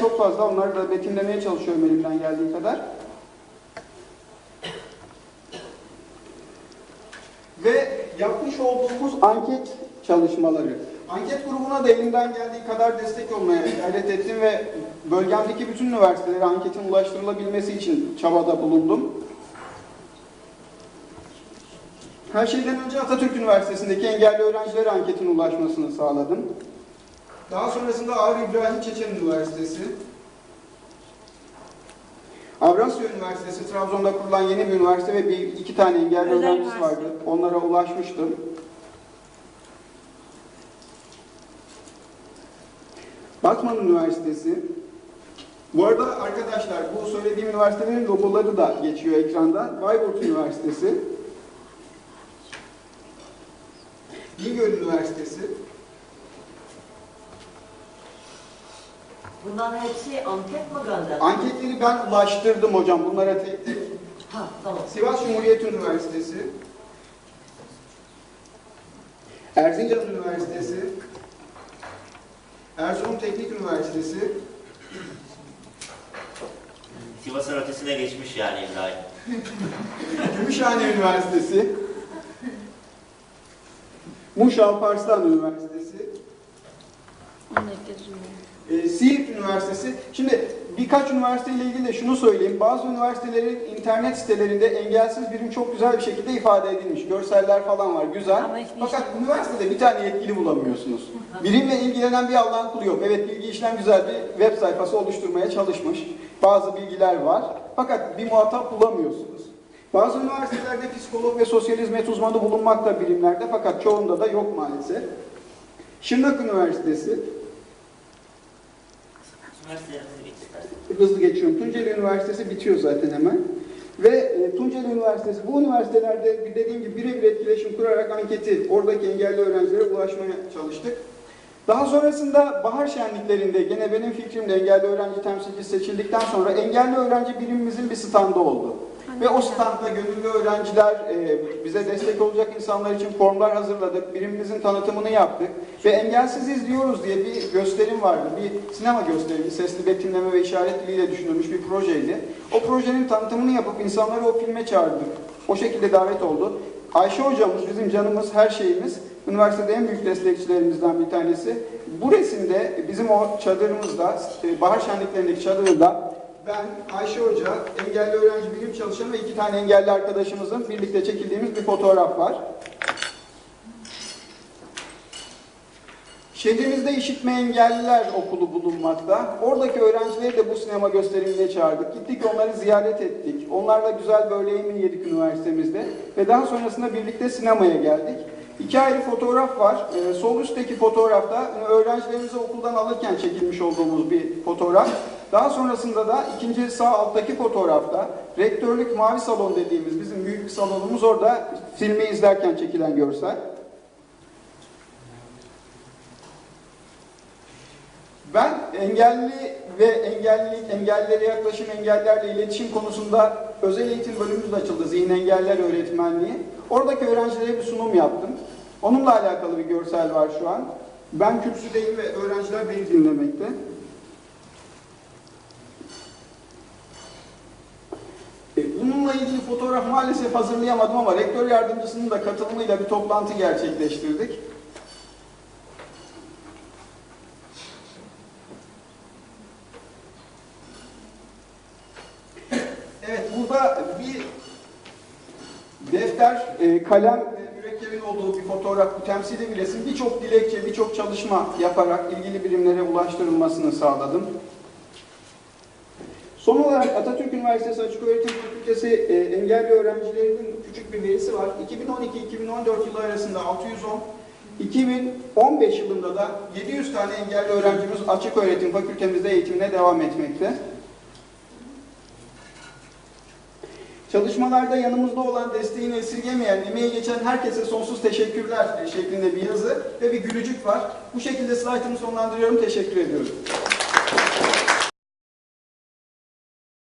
çok fazla. Onları da betimlemeye çalışıyorum elimden geldiği kadar. Ve yapmış olduğumuz anket çalışmaları. Anket grubuna da elimden geldiği kadar destek olmaya gayret ettim ve bölgemdeki bütün üniversitelere anketin ulaştırılabilmesi için çabada bulundum. Her şeyden önce Atatürk Üniversitesi'ndeki engelli öğrencilere anketin ulaşmasını sağladım. Daha sonrasında Ağrı İbrahim Çeçen Üniversitesi, Avrasya Üniversitesi, Trabzon'da kurulan yeni bir üniversite ve bir iki tane engelli Özel öğrencisi üniversite. vardı. Onlara ulaşmıştım. Batman Üniversitesi. Bu arada arkadaşlar bu söylediğim üniversitelerin logoları da geçiyor ekranda. Bayburt Üniversitesi. Bingöl Üniversitesi. Bunların hepsi anket mi gönderdi? Anketleri ben ulaştırdım hocam bunlara tek tek. Ha tamam. Sivas Cumhuriyet Üniversitesi. Erzincan Üniversitesi. Erzurum Teknik Üniversitesi. Sivas'ın ötesine geçmiş yani İbrahim. Gümüşhane Üniversitesi. Muş Alparslan Üniversitesi. E, Siirt Üniversitesi. Şimdi birkaç üniversite ile ilgili de şunu söyleyeyim. Bazı üniversitelerin internet sitelerinde engelsiz birim çok güzel bir şekilde ifade edilmiş. Görseller falan var, güzel. Fakat üniversitede bir tane yetkili bulamıyorsunuz. Birimle ilgilenen bir Allah'ın kulu yok. Evet bilgi işlem güzel bir web sayfası oluşturmaya çalışmış. Bazı bilgiler var. Fakat bir muhatap bulamıyorsunuz. Bazı üniversitelerde psikolog ve sosyal hizmet uzmanı bulunmakta birimlerde fakat çoğunda da yok maalesef. Şırnak Üniversitesi. Hızlı geçiyorum. Tunceli Üniversitesi bitiyor zaten hemen. Ve e, Tunceli Üniversitesi bu üniversitelerde bir dediğim gibi birebir etkileşim kurarak anketi oradaki engelli öğrencilere ulaşmaya çalıştık. Daha sonrasında bahar şenliklerinde gene benim fikrimle engelli öğrenci temsilcisi seçildikten sonra engelli öğrenci birimimizin bir standı oldu. Ve o standda gönüllü öğrenciler, e, bize destek olacak insanlar için formlar hazırladık, birimimizin tanıtımını yaptık. Ve engelsiz izliyoruz diye bir gösterim vardı, bir sinema gösterimi, sesli betimleme ve işaret diliyle düşünülmüş bir projeydi. O projenin tanıtımını yapıp insanları o filme çağırdık. O şekilde davet oldu. Ayşe hocamız bizim canımız, her şeyimiz. Üniversitede en büyük destekçilerimizden bir tanesi. Bu resimde bizim o çadırımızda, e, bahar şenliklerindeki çadırda ben, Ayşe Hoca, engelli öğrenci bilim çalışanı ve iki tane engelli arkadaşımızın birlikte çekildiğimiz bir fotoğraf var. Şehrimizde işitme engelliler okulu bulunmakta. Oradaki öğrencileri de bu sinema gösterimine çağırdık. Gittik onları ziyaret ettik. Onlarla güzel öğle yemeği yedik üniversitemizde. Ve daha sonrasında birlikte sinemaya geldik. İki ayrı fotoğraf var. Ee, sol üstteki fotoğrafta öğrencilerimizi okuldan alırken çekilmiş olduğumuz bir fotoğraf. Daha sonrasında da ikinci sağ alttaki fotoğrafta rektörlük mavi salon dediğimiz bizim büyük salonumuz orada filmi izlerken çekilen görsel. Ben engelli ve engellilik, engellilere yaklaşım, engellerle iletişim konusunda özel eğitim bölümümüz açıldı. Zihin engeller öğretmenliği. Oradaki öğrencilere bir sunum yaptım. Onunla alakalı bir görsel var şu an. Ben kürsüdeyim ve öğrenciler beni dinlemekte. E, Bununla ilgili fotoğraf maalesef hazırlayamadım ama rektör yardımcısının da katılımıyla bir toplantı gerçekleştirdik. Evet, burada bir defter, e, kalem ve mürekkebin olduğu bir fotoğraf, bir temsili bir resim, birçok dilekçe, birçok çalışma yaparak ilgili birimlere ulaştırılmasını sağladım. Son olarak Atatürk Üniversitesi Açık Öğretim Fakültesi e, engelli öğrencilerinin küçük bir verisi var. 2012-2014 yılı arasında 610, 2015 yılında da 700 tane engelli öğrencimiz açık öğretim fakültemizde eğitimine devam etmekte. Çalışmalarda yanımızda olan desteğini esirgemeyen, emeği geçen herkese sonsuz teşekkürler şeklinde bir yazı ve bir gülücük var. Bu şekilde slaytımı sonlandırıyorum. Teşekkür ediyorum.